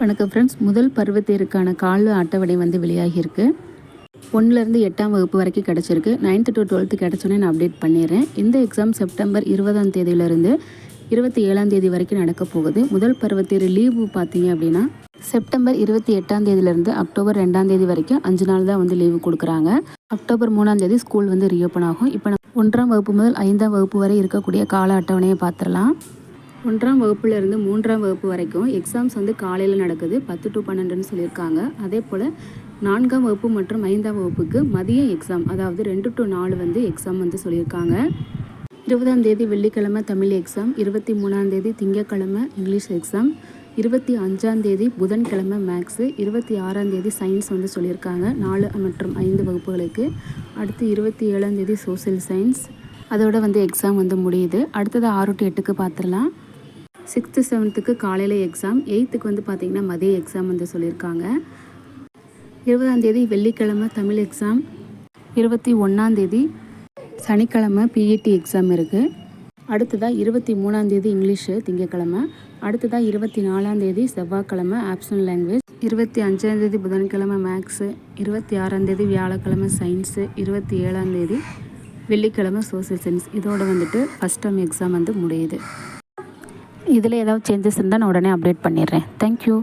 வணக்கம் ஃப்ரெண்ட்ஸ் முதல் பருவத்திற்கான கால அட்டவணை வந்து வெளியாகியிருக்கு. ஒன்றுலேருந்து எட்டாம் வகுப்பு வரைக்கும் கிடச்சிருக்கு. நைன்த்து டு டுவெல்த்து கிடச்சோன்னே நான் அப்டேட் பண்ணிடுறேன். இந்த எக்ஸாம் செப்டம்பர் இருபதாம் தேதியிலேருந்து இருபத்தி ஏழாம் தேதி வரைக்கும் நடக்க போகுது. முதல் பருவத்தேர் லீவு பார்த்தீங்க அப்படின்னா செப்டம்பர் இருபத்தி எட்டாம் தேதியிலேருந்து அக்டோபர் ரெண்டாம் தேதி வரைக்கும் அஞ்சு நாள் தான் வந்து லீவு கொடுக்குறாங்க. அக்டோபர் மூணாம் தேதி ஸ்கூல் வந்து ரீஓப்பன் ஆகும். இப்போ ஒன்றாம் வகுப்பு முதல் ஐந்தாம் வகுப்பு வரை இருக்கக்கூடிய கால அட்டவணையை பார்த்துடலாம். ஒன்றாம் வகுப்புலேருந்து மூன்றாம் வகுப்பு வரைக்கும் எக்ஸாம்ஸ் வந்து காலையில் நடக்குது பத்து டு பன்னெண்டுன்னு சொல்லியிருக்காங்க. அதே போல் நான்காம் வகுப்பு மற்றும் ஐந்தாம் வகுப்புக்கு மதிய எக்ஸாம் அதாவது ரெண்டு டு நாலு வந்து எக்ஸாம் வந்து சொல்லியிருக்காங்க. இருபதாம் தேதி வெள்ளிக்கிழமை தமிழ் எக்ஸாம் இருபத்தி மூணாம் தேதி திங்கக்கிழமை இங்கிலீஷ் எக்ஸாம் இருபத்தி அஞ்சாம் தேதி புதன்கிழமை மேக்ஸு இருபத்தி ஆறாம் தேதி சயின்ஸ் வந்து சொல்லியிருக்காங்க நாலு மற்றும் ஐந்து வகுப்புகளுக்கு. அடுத்து இருபத்தி ஏழாம் தேதி சோசியல் சயின்ஸ் அதோட வந்து எக்ஸாம் வந்து முடியுது. அடுத்தது ஆறு டு எட்டுக்கு பார்த்துடலாம். சிக்ஸ்த்து செவன்த்துக்கு காலையில் எக்ஸாம் எயித்துக்கு வந்து பார்த்திங்கன்னா மதிய எக்ஸாம் வந்து சொல்லியிருக்காங்க. இருபதாந்தேதி வெள்ளிக்கிழமை தமிழ் எக்ஸாம் இருபத்தி ஒன்றாந்தேதி சனிக்கிழமை பிஇடி எக்ஸாம் இருக்குது அடுத்ததாக இருபத்தி மூணாந்தேதி இங்கிலீஷு திங்கக்கிழமை. அடுத்ததாக இருபத்தி நாலாந்தேதி செவ்வாய்க்கிழமை ஆப்ஷனல் லாங்குவேஜ் இருபத்தி அஞ்சாந்தேதி புதன்கிழமை மேக்ஸு இருபத்தி ஆறாந்தேதி வியாழக்கிழமை சயின்ஸு இருபத்தி ஏழாந்தேதி வெள்ளிக்கிழமை சோசியல் சயின்ஸ் இதோட வந்துட்டு ஃபஸ்ட் டேர்ம் எக்ஸாம் வந்து முடியுது. இதில் ஏதாவது சேஞ்சஸ் இருந்தால் நான் உடனே அப்டேட் பண்ணிடுறேன். தேங்க்யூ